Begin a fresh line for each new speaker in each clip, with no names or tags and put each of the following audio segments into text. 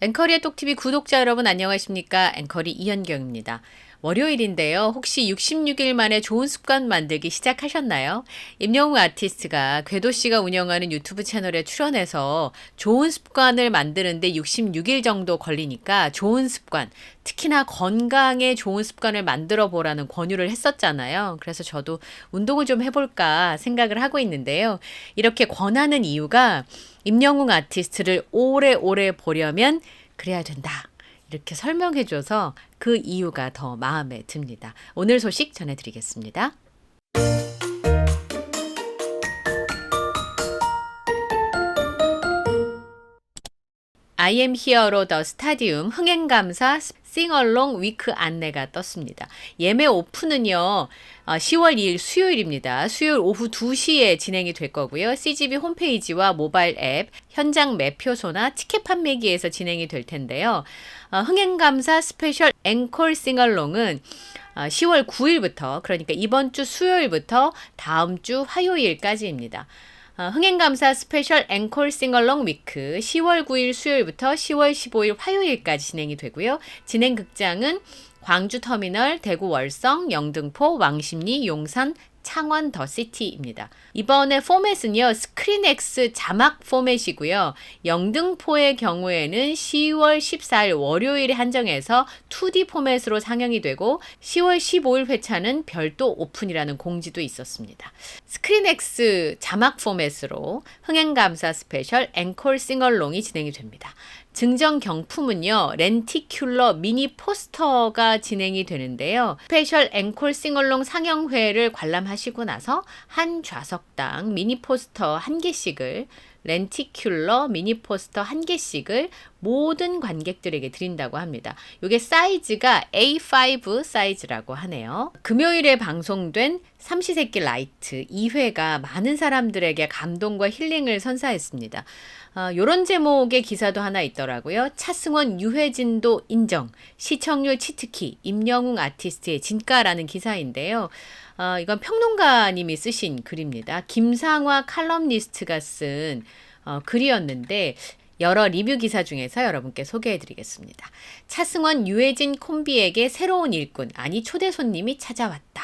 앵커리의 똑TV 구독자 여러분 안녕하십니까? 앵커리 이현경입니다. 월요일인데요. 혹시 66일 만에 좋은 습관 만들기 시작하셨나요? 임영웅 아티스트가 궤도 씨가 운영하는 유튜브 채널에 출연해서 좋은 습관을 만드는데 66일 정도 걸리니까 좋은 습관, 특히나 건강에 좋은 습관을 만들어 보라는 권유를 했었잖아요. 그래서 저도 운동을 좀 해볼까 생각을 하고 있는데요. 이렇게 권하는 이유가 임영웅 아티스트를 오래오래 보려면 그래야 된다. 이렇게 설명해줘서 그 이유가 더 마음에 듭니다. 오늘 소식 전해드리겠습니다. I am Hero The Stadium 흥행감사 싱얼롱 위크 안내가 떴습니다. 예매 오픈은요, 10월 2일 수요일입니다. 수요일 오후 2시에 진행이 될 거고요. CGV 홈페이지와 모바일 앱, 현장 매표소나 티켓 판매기에서 진행이 될 텐데요. 어, 흥행감사 스페셜 앵콜 싱얼롱은 10월 9일부터, 그러니까 이번 주 수요일부터 다음 주 화요일까지입니다. 어, 흥행감사 스페셜 앵콜 싱얼롱 위크 10월 9일 수요일부터 10월 15일 화요일까지 진행이 되고요. 진행 극장은 광주 터미널, 대구 월성, 영등포, 왕십리, 용산, 창원 더 시티입니다. 이번에 포맷은요, 스크린X 자막 포맷이고요. 영등포의 경우에는 10월 14일 월요일에 한정해서 2D 포맷으로 상영이 되고 10월 15일 회차는 별도 오픈이라는 공지도 있었습니다. 스크린X 자막 포맷으로 흥행감사 스페셜 앵콜 싱얼롱이 진행이 됩니다. 증정 경품은요, 렌티큘러 미니 포스터가 진행이 되는데요. 스페셜 앵콜 싱얼롱 상영회를 관람하시고 나서 한 좌석당 미니 포스터 한 개씩을 렌티큘러 미니 포스터 한 개씩을 모든 관객들에게 드린다고 합니다. 이게 사이즈가 A5 사이즈라고 하네요. 금요일에 방송된 삼시세끼 라이트 2회가 많은 사람들에게 감동과 힐링을 선사했습니다. 어, 요런 제목의 기사도 하나 있더라고요. 차승원, 유해진도 인정. 시청률 치트키, 임영웅 아티스트의 진가라는 기사인데요. 어, 이건 평론가님이 쓰신 글입니다. 김상화 칼럼니스트가 쓴 어, 글이었는데 여러 리뷰 기사 중에서 여러분께 소개해 드리겠습니다. 차승원, 유해진 콤비에게 새로운 일꾼, 아니 초대 손님이 찾아왔다.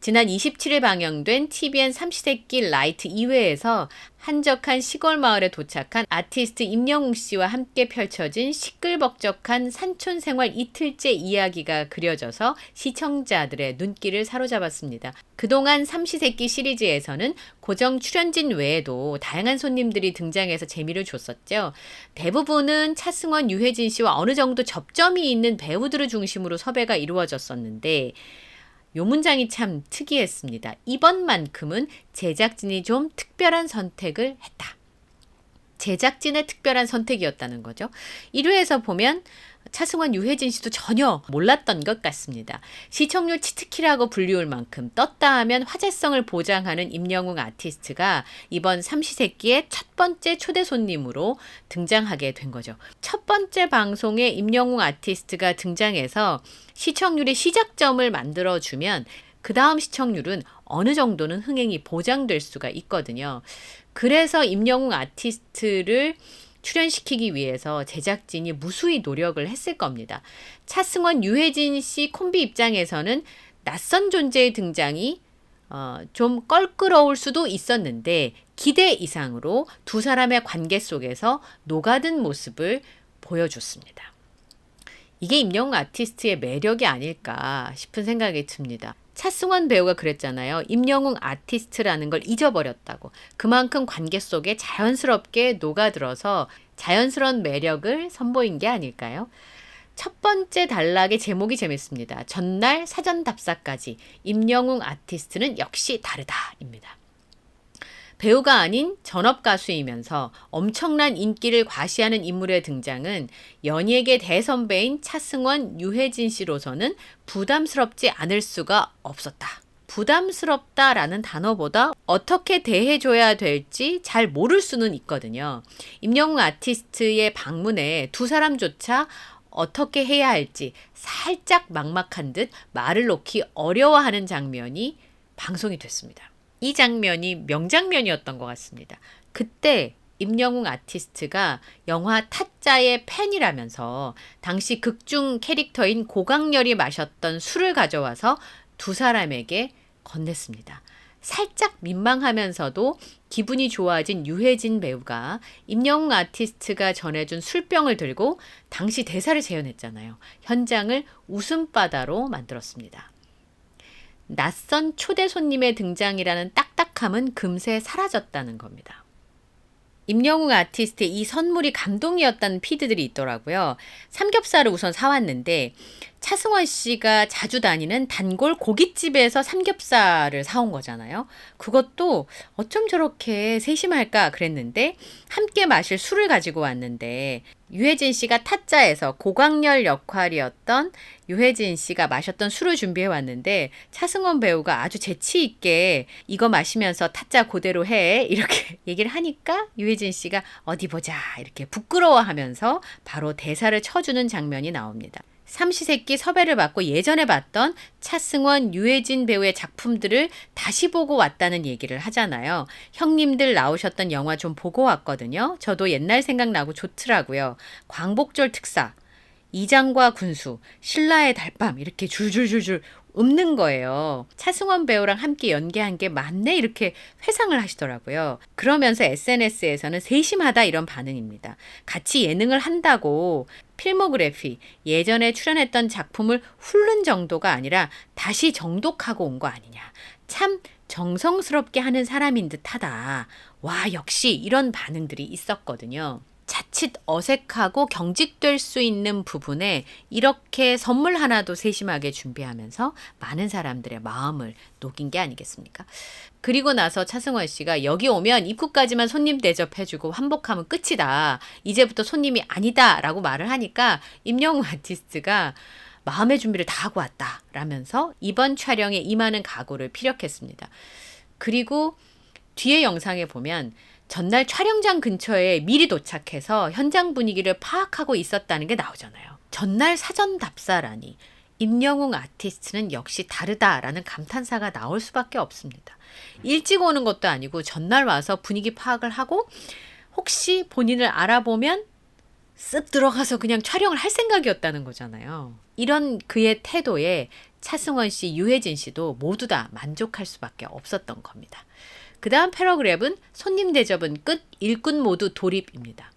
지난 27일 방영된 TVN 삼시세끼 라이트 2회에서 한적한 시골 마을에 도착한 아티스트 임영웅 씨와 함께 펼쳐진 시끌벅적한 산촌 생활 이틀째 이야기가 그려져서 시청자들의 눈길을 사로잡았습니다. 그동안 삼시세끼 시리즈에서는 고정 출연진 외에도 다양한 손님들이 등장해서 재미를 줬었죠. 대부분은 차승원, 유해진 씨와 어느 정도 접점이 있는 배우들을 중심으로 섭외가 이루어졌었는데 요 문장이 참 특이했습니다. 이번만큼은 제작진이 좀 특별한 선택을 했다. 제작진의 특별한 선택이었다는 거죠. 1회에서 보면 차승원, 유해진 씨도 전혀 몰랐던 것 같습니다. 시청률 치트키라고 불리울 만큼 떴다 하면 화제성을 보장하는 임영웅 아티스트가 이번 삼시세끼의 첫 번째 초대 손님으로 등장하게 된 거죠. 첫 번째 방송에 임영웅 아티스트가 등장해서 시청률의 시작점을 만들어주면 그 다음 시청률은 어느 정도는 흥행이 보장될 수가 있거든요. 그래서 임영웅 아티스트를 출연시키기 위해서 제작진이 무수히 노력을 했을 겁니다. 차승원, 유해진 씨 콤비 입장에서는 낯선 존재의 등장이 어, 좀 껄끄러울 수도 있었는데 기대 이상으로 두 사람의 관계 속에서 녹아든 모습을 보여줬습니다. 이게 임영웅 아티스트의 매력이 아닐까 싶은 생각이 듭니다. 차승원 배우가 그랬잖아요. 임영웅 아티스트라는 걸 잊어버렸다고. 그만큼 관계 속에 자연스럽게 녹아들어서 자연스러운 매력을 선보인 게 아닐까요? 첫 번째 단락의 제목이 재밌습니다. 전날 사전 답사까지 임영웅 아티스트는 역시 다르다입니다. 배우가 아닌 전업 가수이면서 엄청난 인기를 과시하는 인물의 등장은 연예계 대선배인 차승원, 유해진 씨로서는 부담스럽지 않을 수가 없었다. 부담스럽다라는 단어보다 어떻게 대해줘야 될지 잘 모를 수는 있거든요. 임영웅 아티스트의 방문에 두 사람조차 어떻게 해야 할지 살짝 막막한 듯 말을 놓기 어려워하는 장면이 방송이 됐습니다. 이 장면이 명장면이었던 것 같습니다. 그때 임영웅 아티스트가 영화 타짜의 팬이라면서 당시 극중 캐릭터인 고강렬이 마셨던 술을 가져와서 두 사람에게 건넸습니다. 살짝 민망하면서도 기분이 좋아진 유해진 배우가 임영웅 아티스트가 전해준 술병을 들고 당시 대사를 재현했잖아요. 현장을 웃음바다로 만들었습니다. 낯선 초대 손님의 등장이라는 딱딱함은 금세 사라졌다는 겁니다. 임영웅 아티스트의 이 선물이 감동이었다는 피드들이 있더라고요. 삼겹살을 우선 사왔는데 차승원 씨가 자주 다니는 단골 고깃집에서 삼겹살을 사온 거잖아요. 그것도 어쩜 저렇게 세심할까 그랬는데 함께 마실 술을 가지고 왔는데 유해진 씨가 타짜에서 고광렬 역할이었던 유해진 씨가 마셨던 술을 준비해 왔는데 차승원 배우가 아주 재치 있게 이거 마시면서 타짜 그대로 해 이렇게 얘기를 하니까 유해진 씨가 어디 보자 이렇게 부끄러워하면서 바로 대사를 쳐주는 장면이 나옵니다. 삼시세끼 섭외를 받고 예전에 봤던 차승원, 유해진 배우의 작품들을 다시 보고 왔다는 얘기를 하잖아요. 형님들 나오셨던 영화 좀 보고 왔거든요. 저도 옛날 생각나고 좋더라고요. 광복절 특사, 이장과 군수, 신라의 달밤 이렇게 줄줄줄줄 읊는 거예요. 차승원 배우랑 함께 연기한 게 맞네 이렇게 회상을 하시더라고요. 그러면서 SNS에서는 세심하다 이런 반응입니다. 같이 예능을 한다고 필모그래피 예전에 출연했던 작품을 훑는 정도가 아니라 다시 정독하고 온 거 아니냐. 참 정성스럽게 하는 사람인 듯하다. 와 역시 이런 반응들이 있었거든요. 자칫 어색하고 경직될 수 있는 부분에 이렇게 선물 하나도 세심하게 준비하면서 많은 사람들의 마음을 녹인 게 아니겠습니까? 그리고 나서 차승원 씨가 여기 오면 입구까지만 손님 대접해주고 환복하면 끝이다. 이제부터 손님이 아니다. 라고 말을 하니까 임영웅 아티스트가 마음의 준비를 다 하고 왔다. 라면서 이번 촬영에 임하는 각오를 피력했습니다. 그리고 뒤에 영상에 보면 전날 촬영장 근처에 미리 도착해서 현장 분위기를 파악하고 있었다는 게 나오잖아요. 전날 사전 답사라니 임영웅 아티스트는 역시 다르다라는 감탄사가 나올 수밖에 없습니다. 일찍 오는 것도 아니고 전날 와서 분위기 파악을 하고 혹시 본인을 알아보면 쓱 들어가서 그냥 촬영을 할 생각이었다는 거잖아요. 이런 그의 태도에 차승원 씨, 유해진 씨도 모두 다 만족할 수밖에 없었던 겁니다. 그 다음 패러그랩은 손님 대접은 끝, 일꾼 모두 돌입입니다.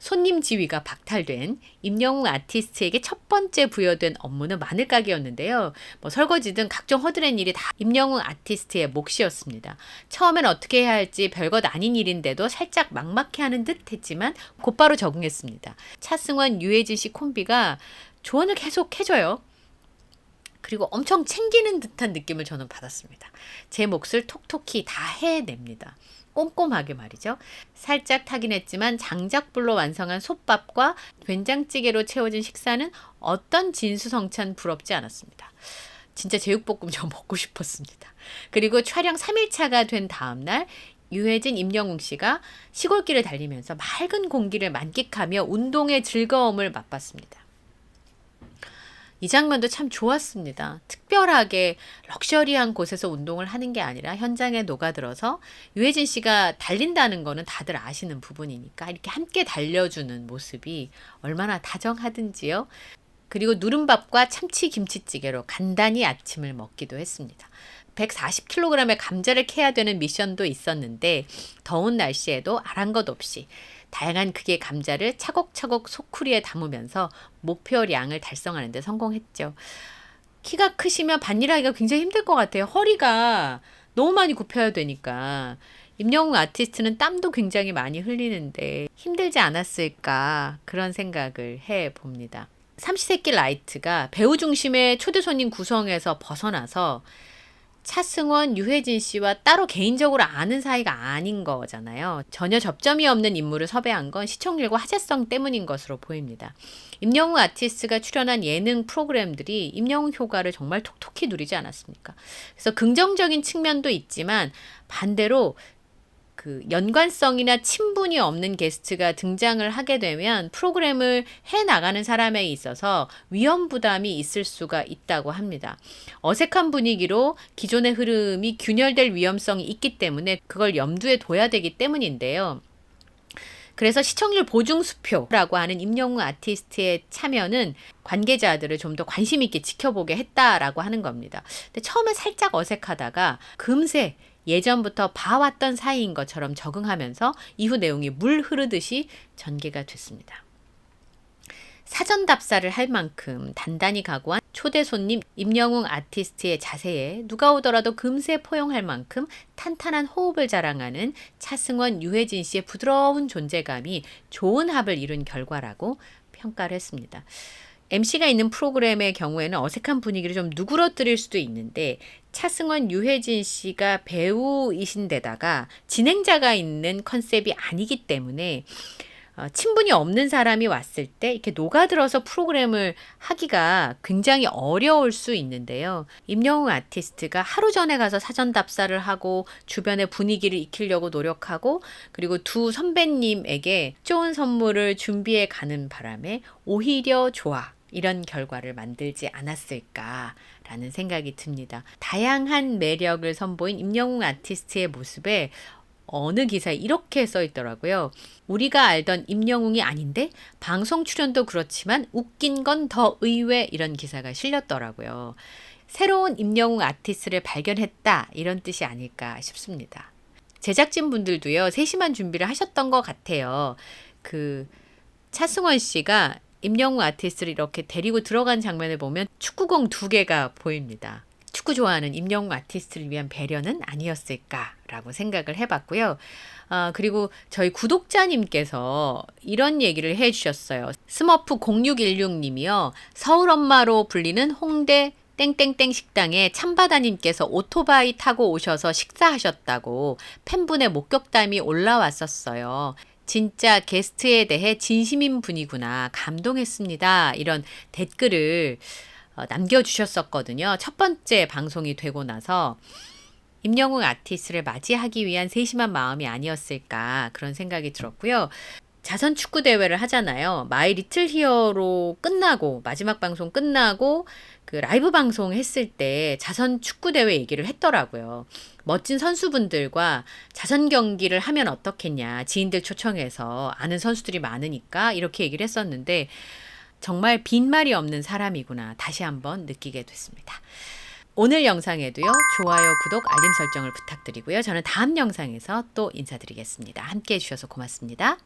손님 지위가 박탈된 임영웅 아티스트에게 첫 번째 부여된 업무는 마늘 가게였는데요. 뭐 설거지 등 각종 허드렛 일이 다 임영웅 아티스트의 몫이었습니다. 처음엔 어떻게 해야 할지 별것 아닌 일인데도 살짝 막막해 하는 듯 했지만 곧바로 적응했습니다. 차승원, 유해진 씨 콤비가 조언을 계속 해줘요. 그리고 엄청 챙기는 듯한 느낌을 저는 받았습니다. 제 몫을 톡톡히 다 해냅니다. 꼼꼼하게 말이죠. 살짝 타긴 했지만 장작불로 완성한 솥밥과 된장찌개로 채워진 식사는 어떤 진수성찬 부럽지 않았습니다. 진짜 제육볶음 저 먹고 싶었습니다. 그리고 촬영 3일차가 된 다음날 유해진, 임영웅 씨가 시골길을 달리면서 맑은 공기를 만끽하며 운동의 즐거움을 맛봤습니다. 이 장면도 참 좋았습니다. 특별하게 럭셔리한 곳에서 운동을 하는 게 아니라 현장에 녹아들어서 유해진 씨가 달린다는 거는 다들 아시는 부분이니까 이렇게 함께 달려주는 모습이 얼마나 다정하든지요. 그리고 누른밥과 참치 김치찌개로 간단히 아침을 먹기도 했습니다. 140kg의 감자를 캐야 되는 미션도 있었는데 더운 날씨에도 아랑것 없이 다양한 크기의 감자를 차곡차곡 소쿠리에 담으면서 목표량을 달성하는 데 성공했죠. 키가 크시면 반일하기가 굉장히 힘들 것 같아요. 허리가 너무 많이 굽혀야 되니까. 임영웅 아티스트는 땀도 굉장히 많이 흘리는데 힘들지 않았을까 그런 생각을 해 봅니다. 삼시세끼 라이트가 배우 중심의 초대 손님 구성에서 벗어나서 차승원, 유해진 씨와 따로 개인적으로 아는 사이가 아닌 거잖아요. 전혀 접점이 없는 인물을 섭외한 건 시청률과 화제성 때문인 것으로 보입니다. 임영웅 아티스트가 출연한 예능 프로그램들이 임영웅 효과를 정말 톡톡히 누리지 않았습니까? 그래서 긍정적인 측면도 있지만 반대로 그 연관성이나 친분이 없는 게스트가 등장을 하게 되면 프로그램을 해 나가는 사람에 있어서 위험 부담이 있을 수가 있다고 합니다. 어색한 분위기로 기존의 흐름이 균열될 위험성이 있기 때문에 그걸 염두에 둬야 되기 때문인데요. 그래서 시청률 보증 수표라고 하는 임영웅 아티스트의 참여는 관계자들을 좀 더 관심 있게 지켜보게 했다라고 하는 겁니다. 근데 처음에 살짝 어색하다가 금세 예전부터 봐왔던 사이인 것처럼 적응하면서 이후 내용이 물 흐르듯이 전개가 됐습니다. 사전 답사를 할 만큼 단단히 각오한 초대 손님 임영웅 아티스트의 자세에 누가 오더라도 금세 포용할 만큼 탄탄한 호흡을 자랑하는 차승원, 유해진 씨의 부드러운 존재감이 좋은 합을 이룬 결과라고 평가를 했습니다. MC가 있는 프로그램의 경우에는 어색한 분위기를 좀 누그러뜨릴 수도 있는데 차승원, 유해진 씨가 배우이신데다가 진행자가 있는 컨셉이 아니기 때문에 어, 친분이 없는 사람이 왔을 때 이렇게 녹아들어서 프로그램을 하기가 굉장히 어려울 수 있는데요. 임영웅 아티스트가 하루 전에 가서 사전 답사를 하고 주변의 분위기를 익히려고 노력하고 그리고 두 선배님에게 좋은 선물을 준비해 가는 바람에 오히려 좋아. 이런 결과를 만들지 않았을까라는 생각이 듭니다. 다양한 매력을 선보인 임영웅 아티스트의 모습에 어느 기사에 이렇게 써 있더라고요. 우리가 알던 임영웅이 아닌데 방송 출연도 그렇지만 웃긴 건 더 의외 이런 기사가 실렸더라고요. 새로운 임영웅 아티스트를 발견했다 이런 뜻이 아닐까 싶습니다. 제작진 분들도요 세심한 준비를 하셨던 것 같아요. 그 차승원 씨가 임영웅 아티스트를 이렇게 데리고 들어간 장면을 보면 축구공 두 개가 보입니다. 축구 좋아하는 임영웅 아티스트를 위한 배려는 아니었을까 라고 생각을 해봤고요. 아, 그리고 저희 구독자님께서 이런 얘기를 해주셨어요. 스머프 0616님이요. 서울 엄마로 불리는 홍대 땡땡땡 식당에 참바다님께서 오토바이 타고 오셔서 식사하셨다고 팬분의 목격담이 올라왔었어요. 진짜 게스트에 대해 진심인 분이구나. 감동했습니다. 이런 댓글을 어, 남겨주셨었거든요. 첫 번째 방송이 되고 나서 임영웅 아티스트를 맞이하기 위한 세심한 마음이 아니었을까 그런 생각이 들었고요. 자선 축구 대회를 하잖아요. 마이 리틀 히어로 끝나고 마지막 방송 끝나고 그 라이브 방송 했을 때 자선 축구 대회 얘기를 했더라고요. 멋진 선수분들과 자선 경기를 하면 어떻겠냐. 지인들 초청해서 아는 선수들이 많으니까 이렇게 얘기를 했었는데 정말 빈말이 없는 사람이구나 다시 한번 느끼게 됐습니다. 오늘 영상에도요, 좋아요, 구독, 알림 설정을 부탁드리고요. 저는 다음 영상에서 또 인사드리겠습니다. 함께 해주셔서 고맙습니다.